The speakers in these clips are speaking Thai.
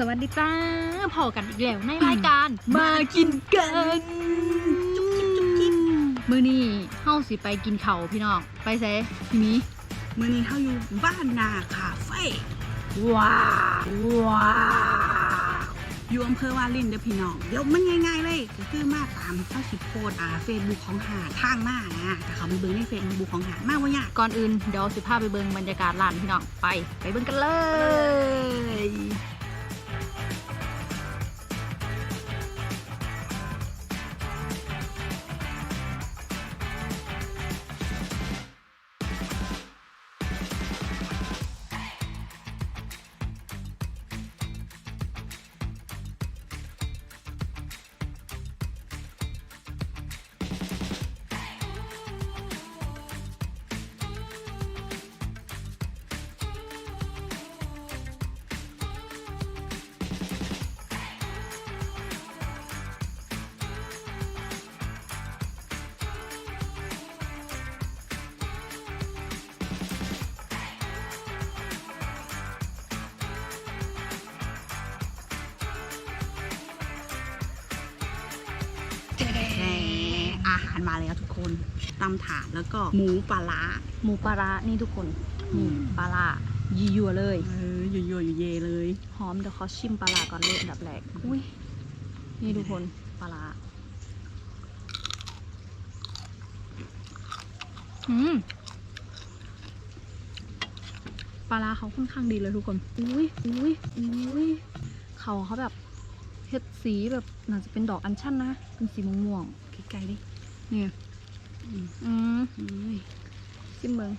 สวัสดีจ้าพอกันอีกแล้วในรายการมากินกันจุ๊บจิ๊บจุ๊บจิ๊บมื้อนี้เฮาสิไปกินเขาวพี่น้องไปเซทีนี้มื่อนี้เขาอยู่บ้านนาคาเฟ่ว้าวว้าวอยู่อำเภอวาลินเด้อพี่น้อง เดี๋ยวมันง่ายๆเลยก็คือมาตามเข้าสิโพดอ่าเฟซบุ๊กของหาดทางมานะแต่เขาไปเบิ่งในเฟซบุ๊กของหาดมากว่ายากก่อนอื่นเดี๋ยวสิพาไปเบิ่งบรรยากาศร้านพี่น้องไป ไปเบิ่งกันเลยาหารมาแล้วทุกคนตำถาดแล้วก็หมูปลาร้าหมูปลาร้านี่ทุกคนนี่ปลาร้ายียัวๆเลย เอออยู่ๆอยู่เยเลยหอมเดี๋ยวเขาชิมปลาร้าก่อนเลยอันดับแรกอุ้ยนี่ทุกคนปลาร้าอืมปลาร้าเขาค่อนข้างดีเลยทุกคน อุ้ยอุ้ยอุ้ยเขาเขาแบบเห็ดสีแบบน่าจะเป็นดอกอัญชันนะ เป็นสีม่วงไกลๆดิๆ เนี่ยอืมอืมเอ้ยชิมเบิง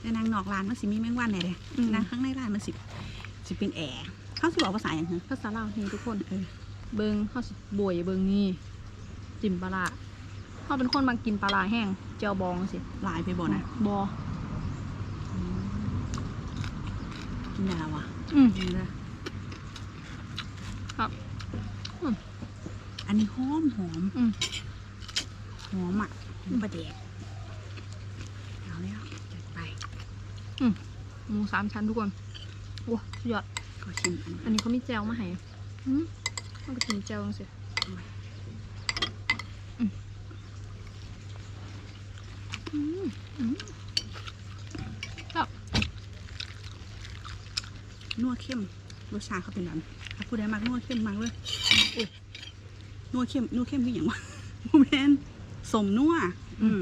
แต่นางนอกร้านมันสิมีแมงวันไหนเลยอืมนางข้างในร้านมันสิสิเป็นแอร์เขาสิบอกภาษาอย่างไรภาษาลาวนี่ทุกคนเออเบิงเขาสิบวยเบิงนี่จิ้มปลาร้าเขาเป็นคนมากินปลาร้าแห้งเจียวบองสิลายไปบ่นะบอกินได้แล้ววะอืมกินได้ครับอืมอันนี้หอมหอมอืม หอมอะหอมประเดกเอาแล้วจัดไปหมูสามชั้นทุกคนโอ้สุดยอดก็ชิมอันอันนี้เขามีแจวมาให้อืมมันก็กินแจวจังสิอืมอืมอืมครับนัวเข้มรสชาติเขาเป็นแบบนี้ถ้าผู้ใดมักนัวเข้มมากเลยอุ้ยนัวเข้มนัวเข้มคืออย่างวะโมเมน สมนัวอืม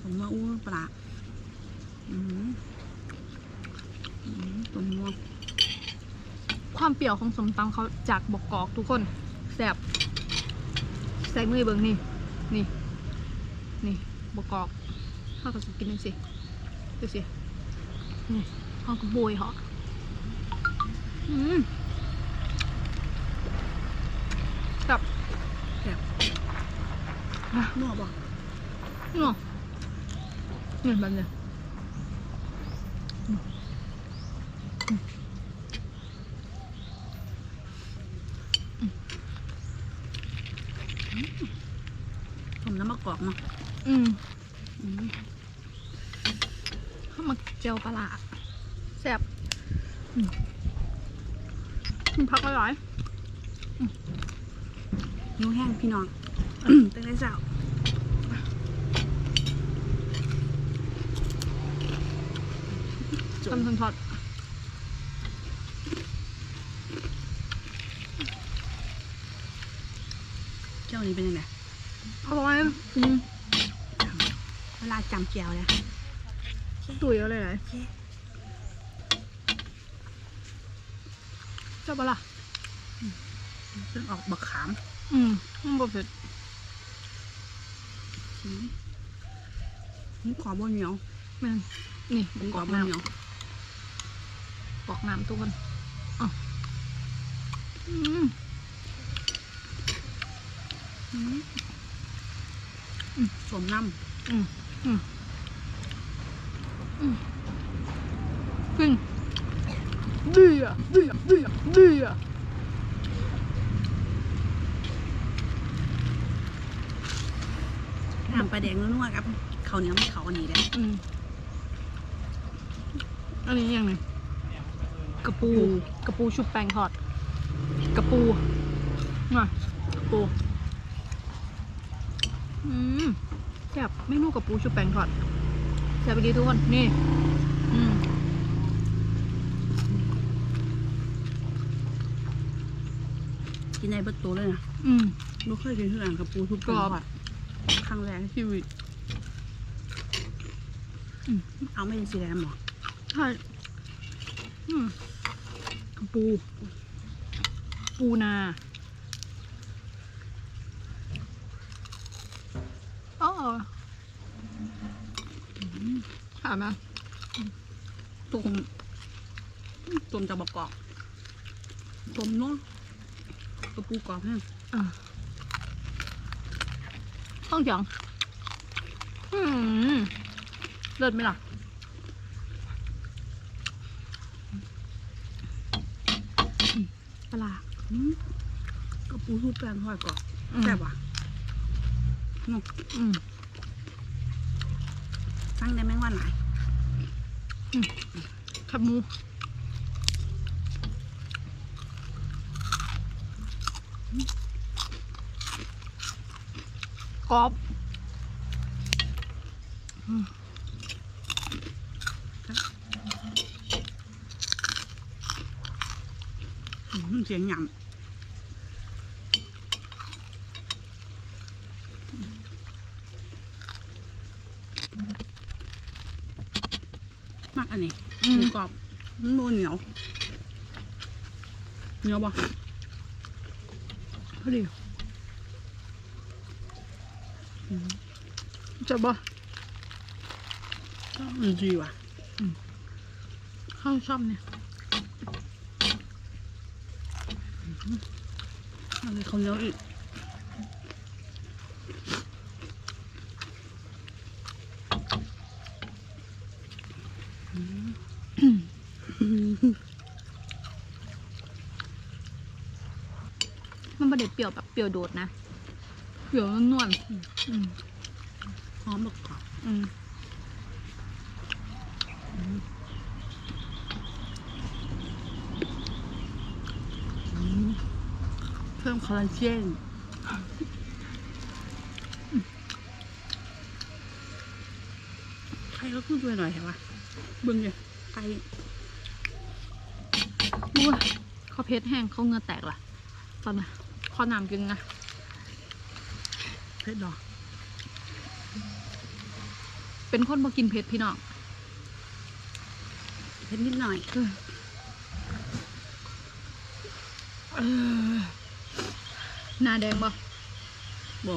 สมนัวอู้ปลาอืมอืมตัวนัวความเปรี้ยวของสมตำเขาจากบกกอกทุกคนแซ่บใส่มือเบิงนี่ นี่ นี่บกกอกข้าวก็จะกินดูสิดูสินี่ข้าวก็โบยเหรออืมแบบ แบบ อะ นัวบ่นี่เนาะนี่แบบเนี้ยอืมอืมสมน้ำมะกอกเนาะอืมอืมข้าวหมักเจลปลาร้าแซ่บอืมอืมพักอร่อยหิวแห้งพี่น้องตั้งแต่เช้า จนทำทำทอดเจ้านี้เป็นยังไงอร่อยอืมเวลาจำเจียวเลยตุ๋ยอะไรเลยเจ้าปะล่ะซึ่งออกบักขาม อืมมันบดเผ็ดชิมหมูกรอบบนเหนียวแม่นนี่หมูกกรรออบบนเหนียว น้ำกรอกน้ำทุกคนอ๋ออืมอืมอืมสมน้อืมอืมอืมขึ้นดีอะดีอะดีอะดีอะำน้ำปลาแดงนัวๆครับข้าวเหนียวไม่เขาอันนี้เลยอืมอันนี้ยังไง กระปู กระปูชุบแป้งทอด กระปูน่ะกระปู อืมแซ่บเมนูกระปูชุบแป้งทอดแซ่บไปดีทุกคน นี่ อืมกินในเบิดตัวเลยนะอืมไม่เคยกินที่ร้านกระปูทุกกรอบทอดครั้งแรกในชีวิตอืมเอาไม่เป็นสีแดงหรอใช่อืมกระ ปู ปูนาอ๋อถามมาตุ่มตุ่มจะบอกกรอบตุ่มเนาะกระปูกรอบแห้งอะต้องจังอืมเลิศไหมล่ะ อืม ปลาอืมกระปูทุบแป้งทอดกรอบอืมแซ่บว่ะเนาะอืมสั่งได้ไหมว่าไหนขับหมูกรอบ อืม เสียงหยำมากอันนี้อืหมมูกรอบมันโมเหนียวเหนียวบ่พอดีจะบ่มันดีว่ะข้าวชอบเนี่ย อันนี้เขาวเหนียวอีกอืมมันประเด็ดเปรี้ยวแบบเปรี้ยวโดดนะ เปรี้ยวนวลๆอืมหอมบักกรอบอืม เพิ่มคอลลาเจนใครก็ขึ้นด้วยหน่อยเหรอวะเบึงเลยใครอุ้ยเขาเพชรแห้งเขาเหงือแตกล่ะ ตอนน่ะขอน้ำกินนะเพชรดอกเป็นคนบ่กินเผ็ดพี่น้องเพชรนิดหน่อยเออเออ หน้าแดงบ่บ่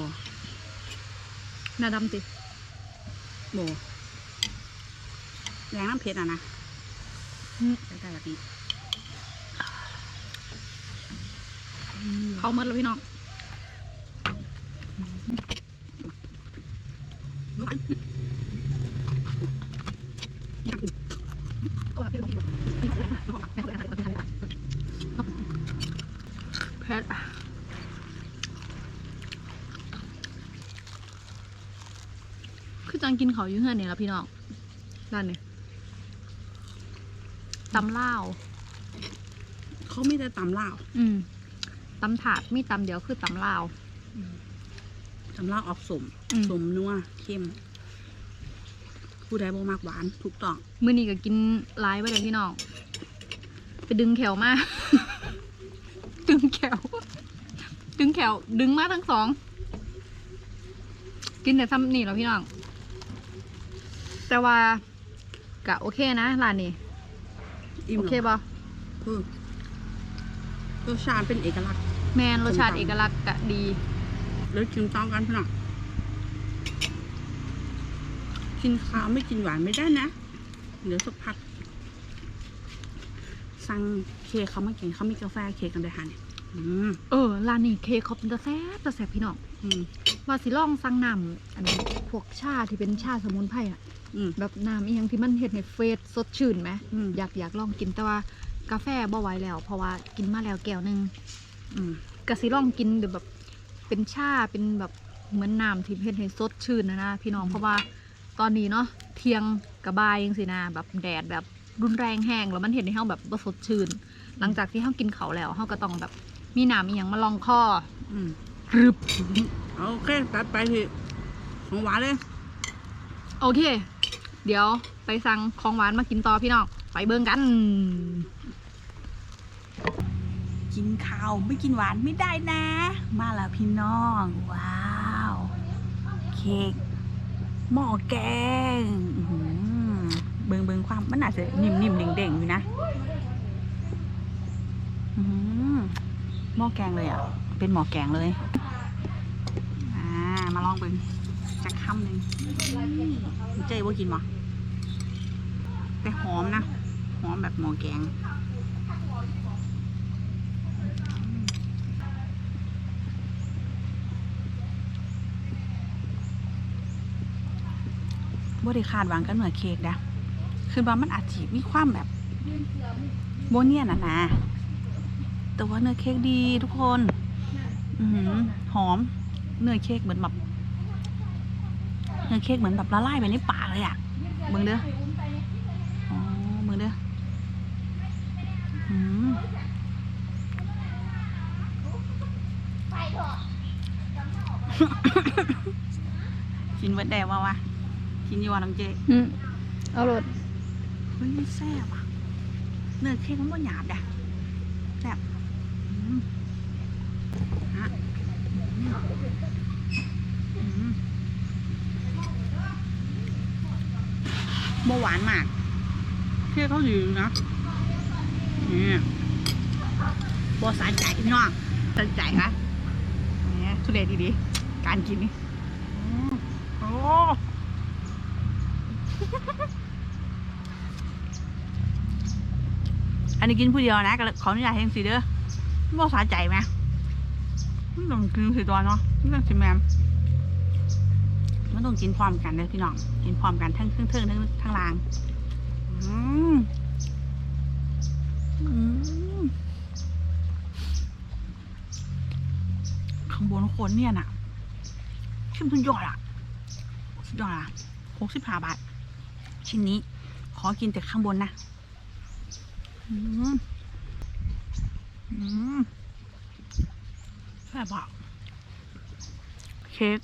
หน้าดำติบ่แรงน้ำเพชรอะนะอืมใส่ได้แบบนี้เขาหมดแล้วพี่น้องแพทอะคือ จังกินเขาวอยู่เฮือนนี่แล้วพี่น้องร้านนี้ตำล่าวเขามีแต่ตำลาวอืมตำถาดมีตำเดียวคือตำลาว ตำลาวออกสมอืม สมนัวเข้ม ผู้ใดบ่มากหวานถูกต้องมื้อนี้ก็กินหลายไปเลยพี่น้อง ไปดึงแขวมา ดึงแขวดึงแขวดึงมาทั้งสอง กินแต่ซ้ำนี่แหล้วพี่น้อง แต่ว่ากะโอเคนะร้านนี้อิ่มโอหรเคป่ะคือรสชาติเป็นเอกลักษณ์ แมนรสชาติส้มตำเอกลักษณ์กะดีแล้วกินต้องกันพี่น้องกินข้าวไม่กินหวานไม่ได้นะ เดี๋ยวสักพัก สั่งเค้กเขามากินเขามีกาแฟเค้กกันเลยค่ะเนี่ยอืมเออร้านนี้เค้กเขาเป็นตะแซ่บตะแซ่บพี่น้องอืม ว่าสิลองสั่งน้ำอันนี้พวกชาที่เป็นชาสมุนไพรอะอืม แบบน้ำอีหยังที่มันเฮ็ดให้เฟรชสดชื่นไหมอืม อยากอยากลองกินแต่ว่ากาแฟบ่ไหวแล้ว เพราะว่ากินมาแล้วแก้วหนึงอืมกะสิลองกินแบบ เป็นชาเป็นแบบเหมือนน้ำที่เฮ็ดให้สดชื่นนะนะพี่น้องเพราะว่าตอนนี้เนาะเที่ยงกับบ่ายยังสินะแบบแดดแบบรุนแรงแห้งแล้วมันเห็นให้เฮาแบบบ่สดชื่น หลังจากที่เฮากินเขาวแล้วเฮาก็ต้องแบบมีน้ำอีหยังมาลองคออืมรึบ โอเคตัดไปที่ของหวานเลย โอเค เดี๋ยวไปสั่งของหวานมากินต่อพี่น้อง ไปเบิ่งกัน กินข้าวไม่กินหวานไม่ได้นะ มาแล้วพี่น้อง ว้าว เค้กหม้อแกงอื้อหือเบิงเบิงความมันอาจจะนิ่มๆเด้งๆอยู่นะอื้อหือหม้อแกงเลยอะ เป็นหม้อแกงเลย มาลองเบิงจักคำหนึ่งเจ๊ว่ากินมั้แต่หอมนะ หอมแบบหม้อแกงบ่ได้คาดหวังกันเหมือนเค้กนะคือว่ามันอาจจะมีความแบบโบเนียนอะนะแต่ว่าเนื้อเค้กดีทุกคน อือหือหอม เนื้อเค้กเหมือนแบบเนื้อเค้กเหมือนแบบละลายไปในปากเลยอะเบิ่งเด้ออ๋อเบิ่งเด้ออืมกินเบิดแดงว่าวะกินอยี่วน้ำเจอืมเอารถเฮ้ยแซ่บอะเนื้อเค้กมันบ่หยาบด่ะแซ่บอืมฮะอืม บ่หวานมากเค้กเขาดีนะนี่บ่สาใจพี่น้องสาใจคะนี่ทุเรศดีๆ การกินนี่อืมโอ้อันนี้กินผู้เดียวนะก็เลยขออนุญาตเฮงสีเด้อบ่สาใจไหม มันต้องกินสีตัวเนาะมันต้องสิแมมมันต้องกินพร้อมกันเลยพี่น้อง กินพร้อมกันทั้งทั้งทั้งทั้งทั้งรางอืมอืมข้างบนคนเนี่ยน่ะเข้มสุดยอดอะสุดยอดอะหกสิบห้าบาท ชิ้นนี้ ขอกินแต่ข้างบนนะ อืมอืม แซ่บอะเค้ก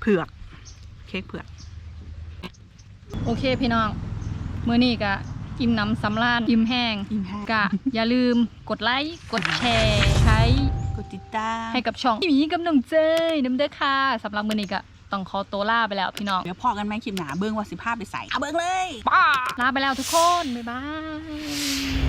เผือก เค้กเผือก โอเคพี่น้อง มื้อนี้ก็อิ่มน้ำสำราญอิ่มแห้งอิ่มแห้งก็อย่าลืมกดไลค์กดแชร์ใช้กดติดตามให้กับช่องพี่หมีกับน้องเจยน้ำเด้อค่ะสำหรับมื้อนี้ก็ต้องขอตัวลาไปแล้วพี่น้อง เดี๋ยวพอกันไหมคลิปหนาเบิ้งว่าสิภาพไปใส่เอาเบิ้งเลย ป้า ลาไปแล้วทุกคน บ๊ายบาย